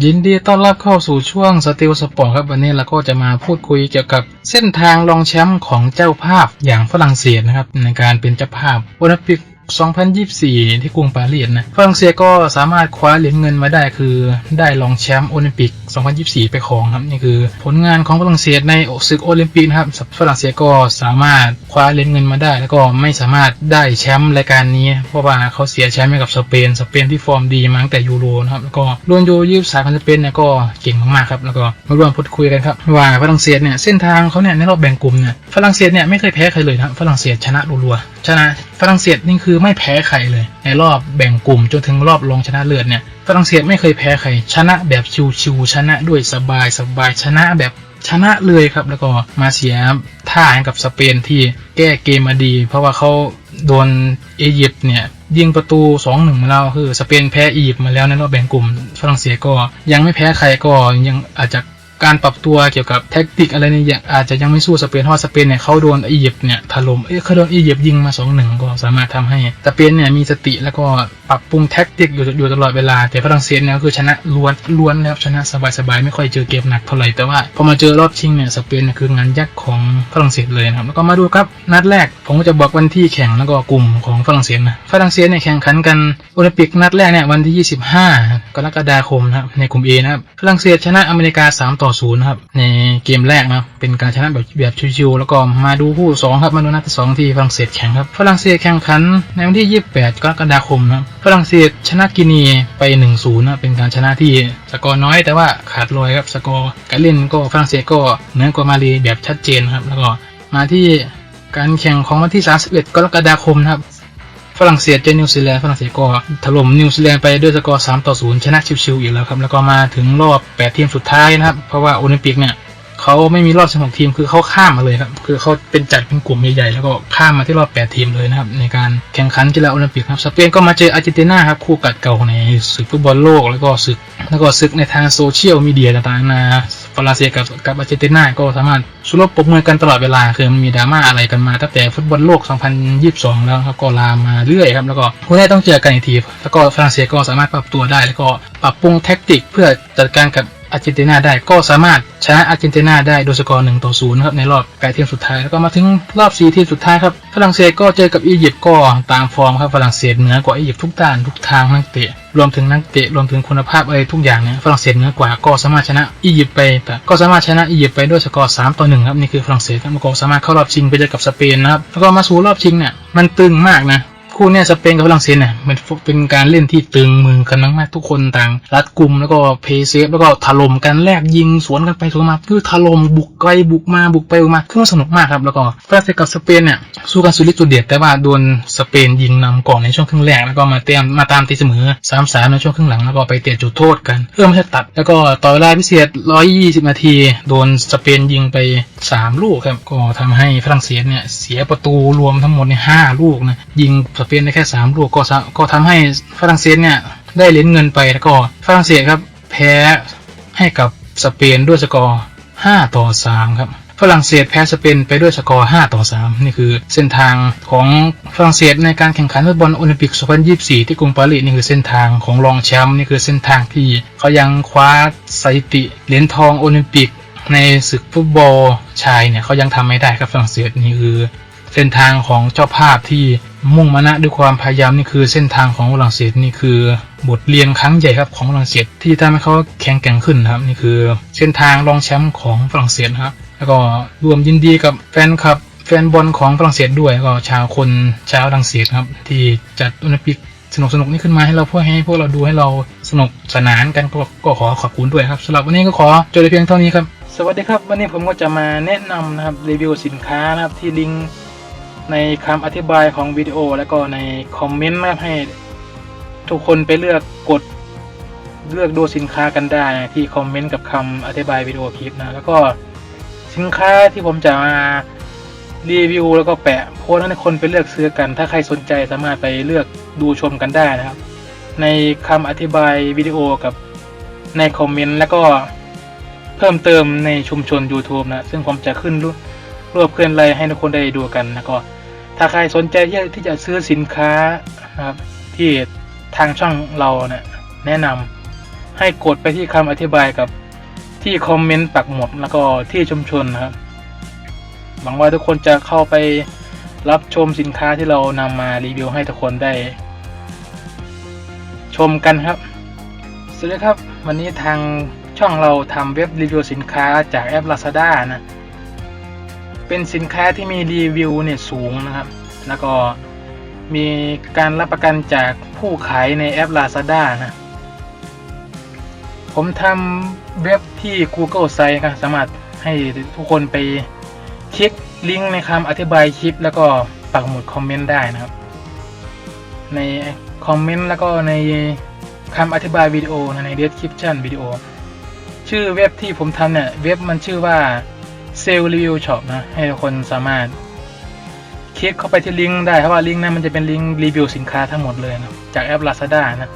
ยินดีต้อนรับเข้าสู่ช่วงสติลสปอร์ตครับวันนี้เราก็จะมาพูดคุยเกี่ยวกับเส้นทางรองแชมป์ของเจ้าภาพอย่างฝรั่งเศสนะครับในการเป็นเจ้าภาพโอลิมปิก 2024 ที่กรุงปารีสนะฝรั่งเศสก็สามารถคว้าเหรียญเงินมาได้คือได้รองแชมป์โอลิมปิก 2024 ไปครองครับนี่คือ ผลงานของฝรั่งเศสในศึกโอลิมปิกนะครับฝรั่งเศสก็สามารถคว้าเหรียญเงินมาได้ แล้วก็ไม่สามารถได้แชมป์รายการนี้ เพราะว่าเขาเสียแชมป์ให้กับสเปนสเปนที่ฟอร์มดีมาตั้งแต่ยูโรนะครับแล้วก็ลุนโยยืบสายพันธุ์สเปนเนี่ยก็เก่งมากๆครับแล้วก็มาร่วมพูดคุยกันครับว่าฝรั่งเศสเนี่ยเส้นทางเขาเนี่ยในรอบแบ่งกลุ่มเนี่ยฝรั่งเศสเนี่ยไม่เคยแพ้ใครเลยนะฝรั่งเศสชนะรัวๆชนะฝรั่งเศสนี่คือไม่แพ้ใครเลย ในรอบแบ่งกลุ่มจนถึงรอบรองชนะเลิศเนี่ยฝรั่งเศสไม่เคยแพ้ใคร ชนะแบบชิวๆชนะด้วยสบายสบายชนะแบบชนะเลยครับ แล้วก็มาเสียท่ากับสเปนที่แก้เกมมาดี เพราะว่าเขาโดนอียิปต์เนี่ยยิงประตู 2-1 มาแล้วคือสเปนแพ้อียิปต์มาแล้วในรอบแบ่งกลุ่มฝรั่งเศสก็ยังไม่แพ้ใครก็ยังอาจจะ การปรับตัวเกี่ยวกับแท็กติกอะไรเนี่ยอาจจะยังไม่สู้สเปนเพราะสเปนเนี่ยเขาโดนอียิปต์เนี่ยถล่มเอ้ยเขาโดนอียิปต์ยิงมา2-1ก็สามารถทำให้สเปนเนี่ยมีสติแล้วก็ปรับปรุงแท็กติกอยู่อยู่ตลอดเวลา แต่ฝรั่งเศสเนี่ยคือชนะล้วนล้วนแล้วชนะสบายๆไม่ค่อยเจอเกมหนักเท่าไหร่แต่ว่าพอมาเจอรอบชิงเนี่ยสเปนเนี่ยคืองานยักษ์ของฝรั่งเศสเลยนะครับแล้วก็มาดูครับนัดแรกผมก็จะบอกวันที่แข่งแล้วก็กลุ่มของฝรั่งเศสนะฝรั่งเศสเนี่ยแข่งขันกันโอลิมปิกนัดแรกเนี่ยวันที่ 25 กรกฎาคมนะครับในกลุ่ม A นะครับฝรั่งเศสชนะอเมริกา3ต่อ0นะครับ ในเกมแรกนะเป็นการชนะแบบแบบชิวๆแล้วก็มาดูคู่สองครับมาดูนัดที่สองที่ฝรั่งเศสแข่งครับฝรั่งเศสแข่งขันในวันที่ 28 กรกฎาคมนะครับฝรั่งเศสชนะกินีไป1-0นะเป็นการชนะที่สกอร์น้อยแต่ว่าขาดลอยครับสกอร์การเล่นก็ฝรั่งเศสก็เหนือกว่ามาเลแบบชัดเจนครับแล้วก็มาที่การแข่งของวันที่ 31 กรกฎาคมนะครับ ฝรั่งเศสเจอนิวซีแลนด์ฝรั่งเศสก็ถล่มนิวซีแลนด์ไปด้วยสกอร์3ต่อ0ชนะชิวๆอีกแล้วครับ แล้วก็มาถึงรอบ 8 ทีมสุดท้ายนะครับ เพราะว่าโอลิมปิกเนี่ยเขาไม่มีรอบ16ทีมคือเขาข้ามมาเลยครับ คือเขาเป็นจัดเป็นกลุ่มใหญ่ๆแล้วก็ข้ามมาที่รอบ 8 ทีมเลยนะครับ ในการแข่งขันกีฬาโอลิมปิกครับสเปนก็มาเจออาร์เจนตินาครับคู่กัดเก่าในศึกฟุตบอลโลกแล้วก็ศึกแล้วก็ศึกในทางโซเชียลมีเดียต่างๆนา ฝรั่งเศสกับกับอาร์เจนตินาก็สามารถสู้รบปกมือกันตลอดเวลาคือมันมีดราม่าอะไรกันมาตั้งแต่ฟุตบอลโลก 2022 แล้วครับก็ลามมาเรื่อยครับแล้วก็คู่แรกต้องเจอกันอีกทีแล้วก็ฝรั่งเศสก็สามารถปรับตัวได้ แล้วก็ปรับปรุงแท็กติกเพื่อจัดการกับ อาร์เจนตินาได้ก็สามารถชนะอาร์เจนตินาได้โดยสกอร์1ต่อ0ครับในรอบ8ทีมสุดท้ายแล้วก็มาถึงรอบ4ทีมสุดท้ายครับฝรั่งเศสก็เจอกับอียิปต์ก็ตามฟอร์มครับฝรั่งเศสเหนือกว่าอียิปต์ทุกด้านทุกทางนักเตะรวมถึงนักเตะรวมถึงคุณภาพอะไรทุกอย่างเนี่ยฝรั่งเศสเหนือกว่าก็สามารถชนะอียิปต์ไปแต่ก็สามารถชนะอียิปต์ไปด้วยสกอร์3ต่อ1ครับนี่คือฝรั่งเศสครับแล้วก็สามารถเข้ารอบชิงไปเจอกับสเปนนะครับแล้วก็มาสู่รอบชิงเนี่ยมันตึงมากนะ คู่เนี่ยสเปนกับฝรั่งเศสเนี่ยมันเป็นการเล่นที่ตึงมือกันมากๆทุกคนต่าง รัดกลุ่มแล้วก็เพย์เซฟแล้วก็ถล่มกันแลกยิงสวนกันไปสวนมาคือถล่มบุกไกลบุกมาบุกไปบุกมาคือมันสนุกมากครับแล้วก็ฝรั่งเศสกับสเปนเนี่ยสู้กันสุดฤทธิ์สุดเด็ดแต่ว่าโดนสเปนยิงนำก่อนในช่วงครึ่งแรกแล้วก็มาเตมมาตามตีเสมอ3-3ในช่วงครึ่งหลังแล้วก็ไปเตะจุดโทษกันเพื่อไม่ให้ตัด แล้วก็ต่อเวลาพิเศษ 120 นาที โดนสเปนยิงไป 3 ลูกครับก็ทำให้ฝรั่งเศสเนี่ยเสียประตูรวมทั้งหมดใน5ลูกนะยิงสเปนได้แค่ 3 ลูกก็ก็ทำให้ฝรั่งเศสเนี่ยได้เหรียญเงินไปแล้วก็ฝรั่งเศสครับแพ้ให้กับสเปนด้วยสกอร์5ต่อ3ครับฝรั่งเศสแพ้สเปนไปด้วยสกอร์ 5 ต่อ 3 นี่คือเส้นทางของฝรั่งเศสในการแข่งขันฟุตบอลโอลิมปิก 2024 ที่กรุงปารีสนี่คือเส้นทางของรองแชมป์นี่คือเส้นทางที่เขายังคว้าสถิติเหรียญทองโอลิมปิก ในศึกฟุตบอลชายเนี่ยเขายังทำไม่ได้ครับฝรั่งเศสนี่คือ เส้นทางของเจ้าภาพที่ มุ่งมานะด้วยความพยายามนี่คือเส้นทางของฝรั่งเศสนี่คือบทเรียนครั้งใหญ่ครับของฝรั่งเศสที่ทำให้เขาแข็งแกร่งขึ้นนะครับนี่คือเส้นทางรองแชมป์ของฝรั่งเศสครับแล้วก็รวมยินดีกับแฟนคลับ แฟนบอลของฝรั่งเศสด้วยแล้วก็ชาวคนชาวฝรั่งเศสครับ ที่จัดโอลิมปิกสนุกสนุกนี้ขึ้นมาให้เราเพื่อให้พวกเราดูให้เราสนุกสนานกันก็ก็ขอขอบคุณด้วยครับสำหรับวันนี้ก็ขอจบเพียงเท่านี้ครับ สวัสดีครับ วันนี้ผมก็จะมาแนะนำนะครับรีวิวสินค้านะครับที่ลิงก์ ในคำอธิบายของวิดีโอแล้วก็ในคอมเมนต์นะครับให้ทุกคนไปเลือกกดเลือกดูสินค้ากันได้ที่คอมเมนต์กับคำอธิบายวิดีโอคลิปนะแล้วก็สินค้าที่ผมจะมารีวิวแล้วก็แปะโพสต์ให้คนไปเลือกซื้อกัน ถ้าใครสนใจสามารถไปเลือกดูชมกันได้นะครับ ในคำอธิบายวิดีโอกับในคอมเมนต์แล้วก็เพิ่มเติมในชุมชน YouTube นะ ซึ่งผมจะขึ้นรูป รวบเคลื่อนไรให้ทุกคนได้ดูกันแล้วก็ ถ้าใครสนใจที่จะซื้อสินค้านะครับที่ทางช่องเราเนะี่ยแนะนให้กดไปที่คำอธิบายกับที่คอมเมนต์ปักหมุดแล้วก็ที่ชุมชนนะครับหวังว่าทุกคนจะเข้าไปรับชมสินค้าที่เรานำมารีวิวให้ทุกคนได้ ชมกันครับสวัสดีครับ วันนี้ทางช่องเราทำเว็บรีวิวสินค้าจากแอป Lazada นะ เป็นสินค้าที่มีรีวิวเนี่ยสูงนะครับ แล้วก็มีการรับประกันจากผู้ขายในแอป Lazada นะ ผมทำเว็บที่ Google Site ครับสามารถให้ทุกคนไปคลิกลิงก์ในคำอธิบายคลิป แล้วก็ปักหมุดคอมเมนต์ได้นะครับ ในคอมเมนต์แล้วก็ในคำอธิบายวิดีโอนะใน description วิดีโอ ชื่อเว็บที่ผมทำเนี่ย เว็บมันชื่อว่า Sale Review Shop นะ ให้ทุกคนสามารถ คลิกเข้าไปที่ลิงก์ได้เพราะว่าลิงก์นั้นมันจะเป็นลิงก์รีวิวสินค้าทั้งหมดเลยนะจากแอป Lazada นะ